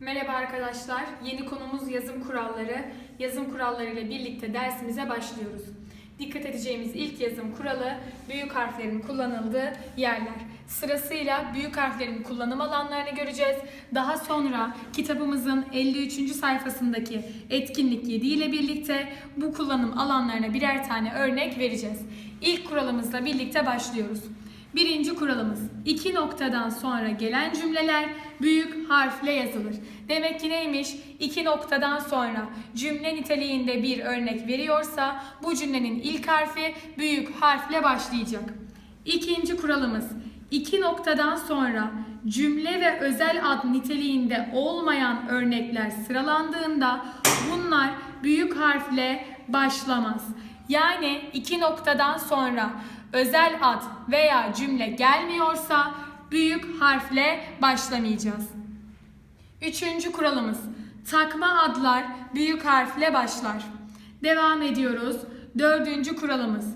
Merhaba arkadaşlar. Yeni konumuz yazım kuralları. Yazım kuralları ile birlikte dersimize başlıyoruz. Dikkat edeceğimiz ilk yazım kuralı büyük harflerin kullanıldığı yerler. Sırasıyla büyük harflerin kullanım alanlarını göreceğiz. Daha sonra kitabımızın 53. sayfasındaki etkinlik 7 ile birlikte bu kullanım alanlarına birer tane örnek vereceğiz. İlk kuralımızla birlikte başlıyoruz. Birinci kuralımız iki noktadan sonra gelen cümleler büyük harfle yazılır. Demek ki neymiş? İki noktadan sonra cümle niteliğinde bir örnek veriyorsa bu cümlenin ilk harfi büyük harfle başlayacak. İkinci kuralımız iki noktadan sonra cümle ve özel ad niteliğinde olmayan örnekler sıralandığında bunlar büyük harfle başlamaz. Yani iki noktadan sonra özel ad veya cümle gelmiyorsa büyük harfle başlamayacağız. Üçüncü kuralımız takma adlar büyük harfle başlar. Devam ediyoruz. Dördüncü kuralımız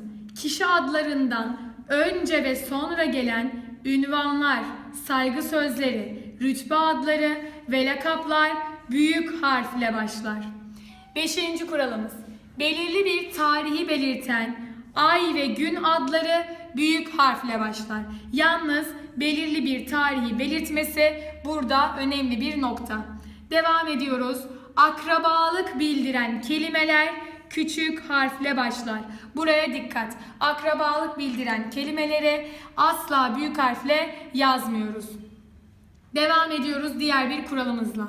kişi adlarından önce ve sonra gelen ünvanlar, saygı sözleri, rütbe adları ve lakaplar büyük harfle başlar. Beşinci kuralımız belirli bir tarihi belirten ay ve gün adları büyük harfle başlar. Yalnız belirli bir tarihi belirtmesi burada önemli bir nokta. Devam ediyoruz. Akrabalık bildiren kelimeler küçük harfle başlar. Buraya dikkat. Akrabalık bildiren kelimeleri asla büyük harfle yazmıyoruz. Devam ediyoruz diğer bir kuralımızla.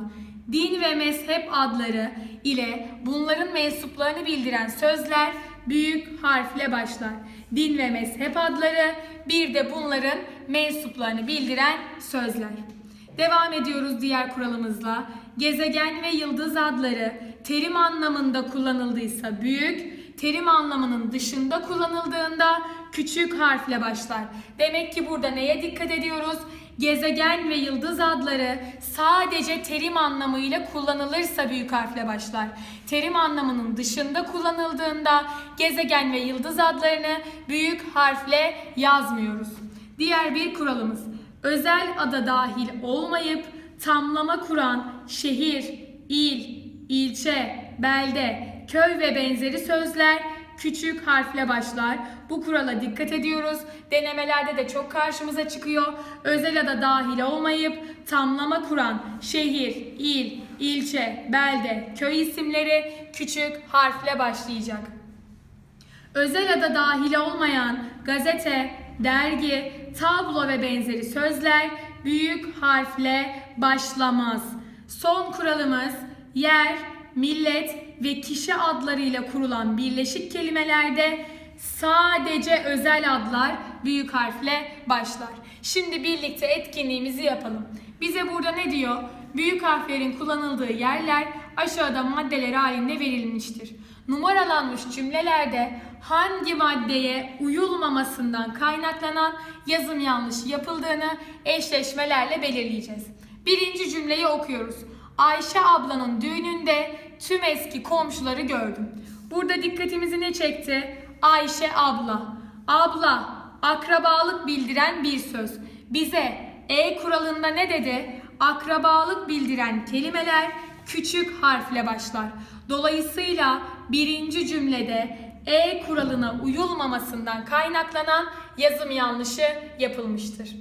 Din ve mezhep adları ile bunların mensuplarını bildiren sözler büyük harfle başlar. Din ve mezhep adları bir de bunların mensuplarını bildiren sözler. Devam ediyoruz diğer kuralımızla. Gezegen ve yıldız adları terim anlamında kullanıldıysa büyük, terim anlamının dışında kullanıldığında küçük harfle başlar. Demek ki burada neye dikkat ediyoruz? Gezegen ve yıldız adları sadece terim anlamıyla kullanılırsa büyük harfle başlar. Terim anlamının dışında kullanıldığında gezegen ve yıldız adlarını büyük harfle yazmıyoruz. Diğer bir kuralımız özel ada dahil olmayıp tamlama kuran şehir, il, ilçe, belde, köy ve benzeri sözler küçük harfle başlar. Bu kurala dikkat ediyoruz. Denemelerde de çok karşımıza çıkıyor. Özel ada dahil olmayıp tamlama kuran şehir, il, ilçe, belde, köy isimleri küçük harfle başlayacak. Özel ada dahil olmayan gazete, dergi, tablo ve benzeri sözler büyük harfle başlamaz. Son kuralımız yer, millet ve kişi adlarıyla kurulan birleşik kelimelerde sadece özel adlar büyük harfle başlar. Şimdi birlikte etkinliğimizi yapalım. Bize burada ne diyor? Büyük harflerin kullanıldığı yerler aşağıda maddeler halinde verilmiştir. Numaralanmış cümlelerde hangi maddeye uyulmamasından kaynaklanan yazım yanlışı yapıldığını eşleşmelerle belirleyeceğiz. Birinci cümleyi okuyoruz. Ayşe ablanın düğününde tüm eski komşuları gördüm. Burada dikkatimizi ne çekti? Ayşe abla. Abla, akrabalık bildiren bir söz. Bize E kuralında ne dedi? Akrabalık bildiren kelimeler küçük harfle başlar. Dolayısıyla birinci cümlede E kuralına uyulmamasından kaynaklanan yazım yanlışı yapılmıştır.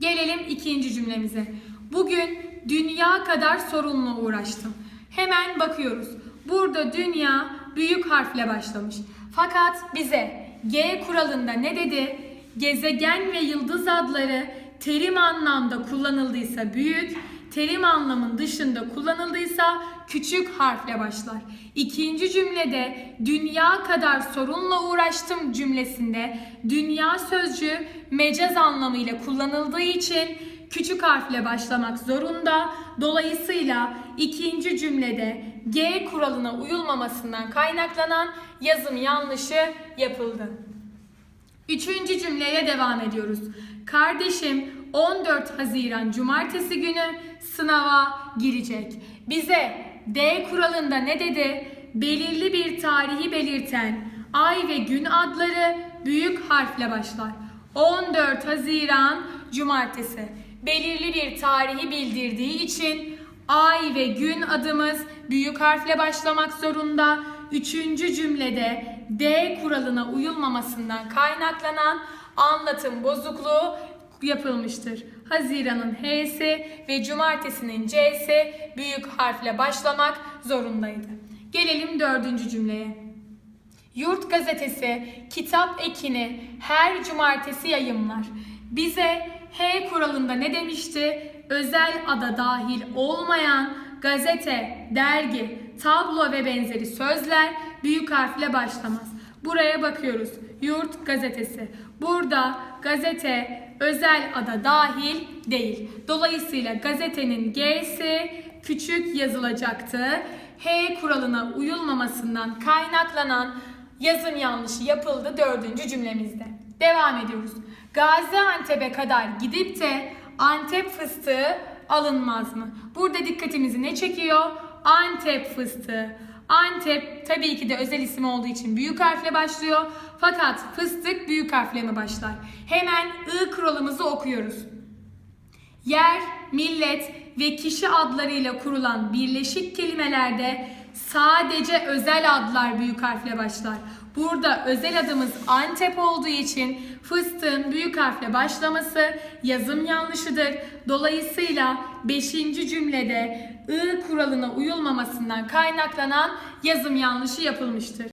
Gelelim ikinci cümlemize. Bugün dünya kadar sorunla uğraştım. Hemen bakıyoruz. Burada dünya büyük harfle başlamış. Fakat bize G kuralında ne dedi? Gezegen ve yıldız adları terim anlamda kullanıldıysa büyük, terim anlamın dışında kullanıldıysa küçük harfle başlar. İkinci cümlede dünya kadar sorunla uğraştım cümlesinde dünya sözcüğü mecaz anlamıyla kullanıldığı için küçük harfle başlamak zorunda. Dolayısıyla ikinci cümlede G kuralına uyulmamasından kaynaklanan yazım yanlışı yapıldı. Üçüncü cümleye devam ediyoruz. Kardeşim 14 Haziran Cumartesi günü sınava girecek. Bize D kuralında ne dedi? Belirli bir tarihi belirten ay ve gün adları büyük harfle başlar. 14 Haziran Cumartesi. Belirli bir tarihi bildirdiği için Ay ve gün adımız büyük harfle başlamak zorunda. Üçüncü cümlede D kuralına uyulmamasından kaynaklanan anlatım bozukluğu yapılmıştır. Haziran'ın H'si ve cumartesinin C'si büyük harfle başlamak zorundaydı. Gelelim dördüncü cümleye. Yurt gazetesi kitap ekini her cumartesi yayımlar. Bize H kuralında ne demişti? Özel ada dahil olmayan gazete, dergi, tablo ve benzeri sözler büyük harfle başlamaz. Buraya bakıyoruz. Yurt gazetesi. Burada gazete özel ada dahil değil. Dolayısıyla gazetenin G'si küçük yazılacaktı. H kuralına uyulmamasından kaynaklanan yazım yanlışı yapıldı dördüncü cümlemizde. Devam ediyoruz. Gaziantep'e kadar gidip de Antep fıstığı alınmaz mı? Burada dikkatimizi ne çekiyor? Antep fıstığı. Antep tabii ki de özel isim olduğu için büyük harfle başlıyor. Fakat fıstık büyük harfle mi başlar? Hemen I kuralımızı okuyoruz. Yer, millet ve kişi adlarıyla kurulan birleşik kelimelerde sadece özel adlar büyük harfle başlar. Burada özel adımız Antep olduğu için fıstığın büyük harfle başlaması yazım yanlışıdır. Dolayısıyla 5. cümlede I kuralına uyulmamasından kaynaklanan yazım yanlışı yapılmıştır.